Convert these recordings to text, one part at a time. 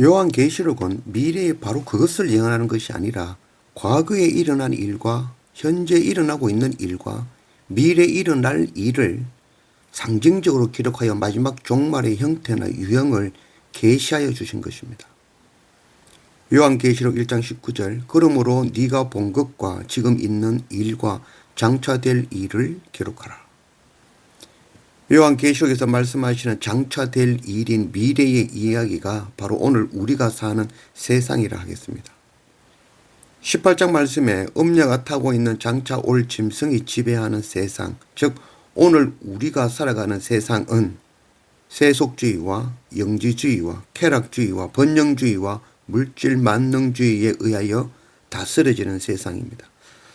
요한 계시록은 미래에 바로 그것을 예언하는 것이 아니라 과거에 일어난 일과 현재 일어나고 있는 일과 미래에 일어날 일을 상징적으로 기록하여 마지막 종말의 형태나 유형을 계시하여 주신 것입니다. 요한계시록 1장 19절 그러므로 네가 본 것과 지금 있는 일과 장차될 일을 기록하라. 요한계시록에서 말씀하시는 장차될 일인 미래의 이야기가 바로 오늘 우리가 사는 세상이라 하겠습니다. 18장 말씀에 음녀가 타고 있는 장차 올 짐승이 지배하는 세상, 즉 오늘 우리가 살아가는 세상은 세속주의와 영지주의와 쾌락주의와 번영주의와 물질 만능주의에 의하여 다스려지는 세상입니다.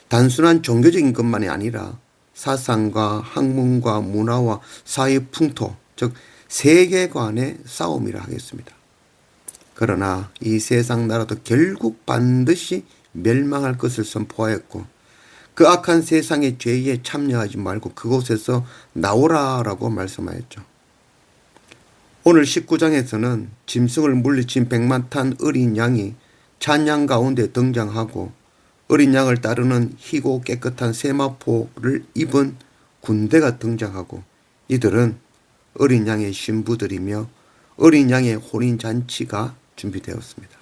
단순한 종교적인 것만이 아니라 사상과 학문과 문화와 사회 풍토, 즉 세계관의 싸움이라 하겠습니다. 그러나 이 세상 나라도 결국 반드시 멸망할 것을 선포하였고 그 악한 세상의 죄에 참여하지 말고 그곳에서 나오라라고 말씀하였죠. 오늘 19장에서는 짐승을 물리친 백만탄 어린 양이 찬양 가운데 등장하고 어린 양을 따르는 희고 깨끗한 세마포를 입은 군대가 등장하고 이들은 어린 양의 신부들이며 어린 양의 혼인잔치가 준비되었습니다.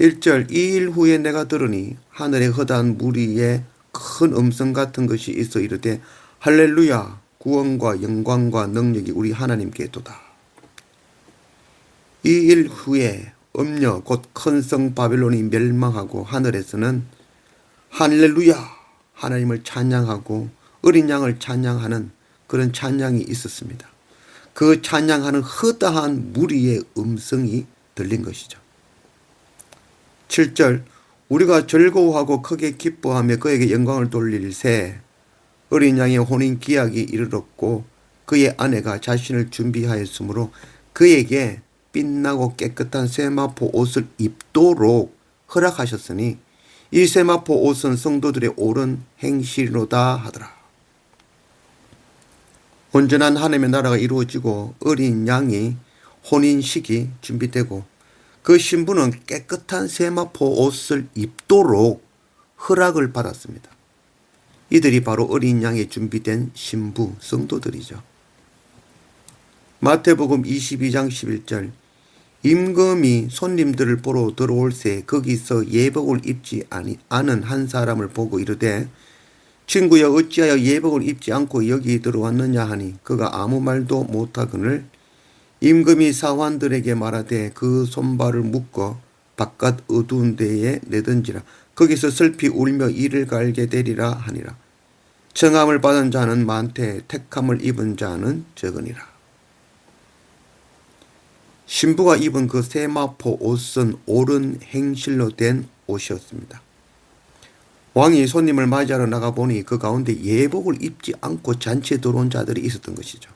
1절 이 일 후에 내가 들으니 하늘의 허다한 무리에 큰 음성 같은 것이 있어 이르되 할렐루야 구원과 영광과 능력이 우리 하나님께 도다. 이 일 후에 음녀 곧 큰 성 바벨론이 멸망하고 하늘에서는 할렐루야 하나님을 찬양하고 어린 양을 찬양하는 그런 찬양이 있었습니다. 그 찬양하는 허다한 무리의 음성이 들린 것이죠. 7절 우리가 즐거워하고 크게 기뻐하며 그에게 영광을 돌릴 새 어린 양의 혼인 기약이 이르렀고 그의 아내가 자신을 준비하였으므로 그에게 빛나고 깨끗한 세마포 옷을 입도록 허락하셨으니 이 세마포 옷은 성도들의 옳은 행실로다 하더라. 온전한 하나님의 나라가 이루어지고 어린 양이 혼인식이 준비되고 그 신부는 깨끗한 세마포 옷을 입도록 허락을 받았습니다. 이들이 바로 어린 양에 준비된 신부 성도들이죠. 마태복음 22장 11절 임금이 손님들을 보러 들어올 새 거기서 예복을 입지 아니 않은 한 사람을 보고 이르되 친구여 어찌하여 예복을 입지 않고 여기 들어왔느냐 하니 그가 아무 말도 못하거늘 임금이 사환들에게 말하되 그 손발을 묶어 바깥 어두운 데에 내던지라. 거기서 슬피 울며 이를 갈게 되리라 하니라. 청함을 받은 자는 많되 택함을 입은 자는 적으니라 신부가 입은 그 세마포 옷은 옳은 행실로 된 옷이었습니다. 왕이 손님을 맞이하러 나가 보니 그 가운데 예복을 입지 않고 잔치에 들어온 자들이 있었던 것이죠.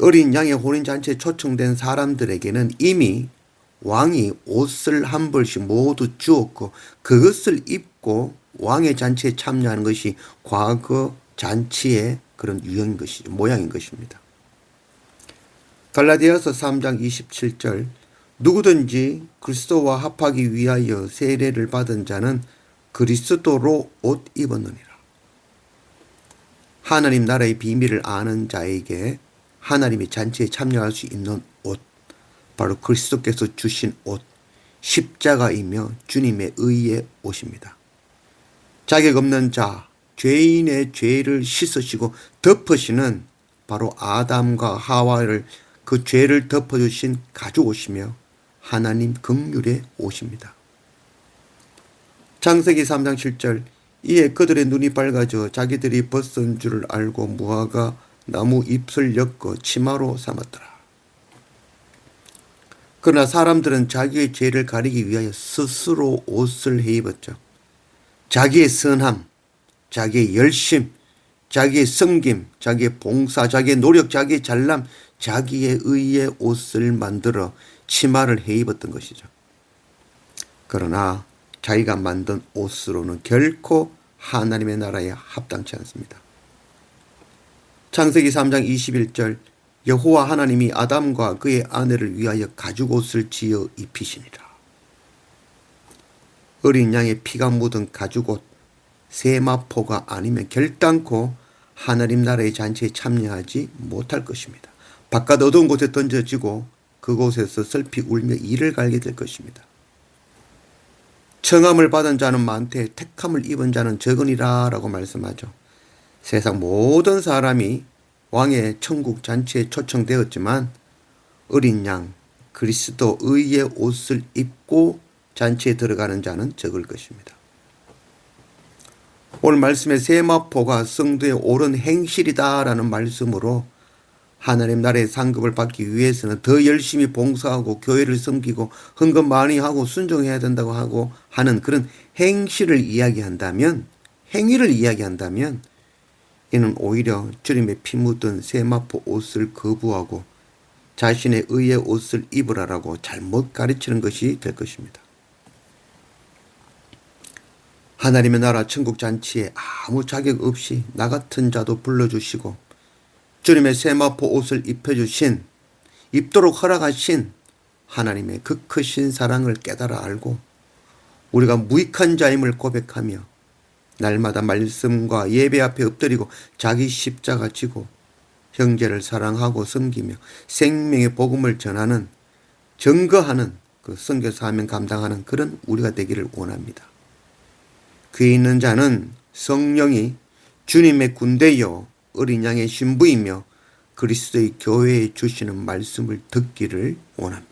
어린 양의 혼인 잔치에 초청된 사람들에게는 이미 왕이 옷을 한 벌씩 모두 주었고 그것을 입고 왕의 잔치에 참여하는 것이 과거 잔치의 그런 유형인 것이죠. 모양인 것입니다. 갈라디아서 3장 27절 누구든지 그리스도와 합하기 위하여 세례를 받은 자는 그리스도로 옷 입었느니라. 하나님 나라의 비밀을 아는 자에게 하나님의 잔치에 참여할 수 있는 옷, 바로 그리스도께서 주신 옷, 십자가이며 주님의 의의 옷입니다. 자격 없는 자, 죄인의 죄를 씻으시고 덮으시는 바로 아담과 하와를 그 죄를 덮어주신 가져오시며 하나님 긍휼의 오십니다. 장세기 3장 7절 이에 그들의 눈이 밝아져 자기들이 벗은 줄을 알고 무화과 나무 잎을 엮어 치마로 삼았더라. 그러나 사람들은 자기의 죄를 가리기 위하여 스스로 옷을 해 입었죠. 자기의 선함, 자기의 열심, 자기의 성김, 자기의 봉사, 자기의 노력, 자기의 잘남, 자기의 의의 옷을 만들어 치마를 해 입었던 것이죠. 그러나 자기가 만든 옷으로는 결코 하나님의 나라에 합당치 않습니다. 창세기 3장 21절 여호와 하나님이 아담과 그의 아내를 위하여 가죽 옷을 지어 입히시니라. 어린 양의 피가 묻은 가죽 옷 세마포가 아니면 결단코 하나님 나라의 잔치에 참여하지 못할 것입니다. 바깥 어두운 곳에 던져지고 그곳에서 슬피 울며 이를 갈게 될 것입니다. 청함을 받은 자는 많되 택함을 입은 자는 적으니라 라고 말씀하죠. 세상 모든 사람이 왕의 천국 잔치에 초청되었지만 어린 양 그리스도 의의 옷을 입고 잔치에 들어가는 자는 적을 것입니다. 오늘 말씀의 세마포가 성도의 옳은 행실이다라는 말씀으로 하나님 나라의 상급을 받기 위해서는 더 열심히 봉사하고 교회를 섬기고 헌금 많이 하고 순종해야 된다고 하고 하는 그런 행실을 이야기한다면 행위를 이야기한다면 이는 오히려 주님의 피 묻은 세마포 옷을 거부하고 자신의 의의 옷을 입으라라고 잘못 가르치는 것이 될 것입니다. 하나님의 나라 천국 잔치에 아무 자격 없이 나 같은 자도 불러주시고 주님의 세마포 옷을 입혀주신 입도록 허락하신 하나님의 그 크신 사랑을 깨달아 알고 우리가 무익한 자임을 고백하며 날마다 말씀과 예배 앞에 엎드리고 자기 십자가 지고 형제를 사랑하고 섬기며 생명의 복음을 전하는 증거하는 그 선교 사명 감당하는 그런 우리가 되기를 원합니다. 귀 있는 자는 성령이 주님의 군대요 어린 양의 신부이며 그리스도의 교회에 주시는 말씀을 듣기를 원합니다.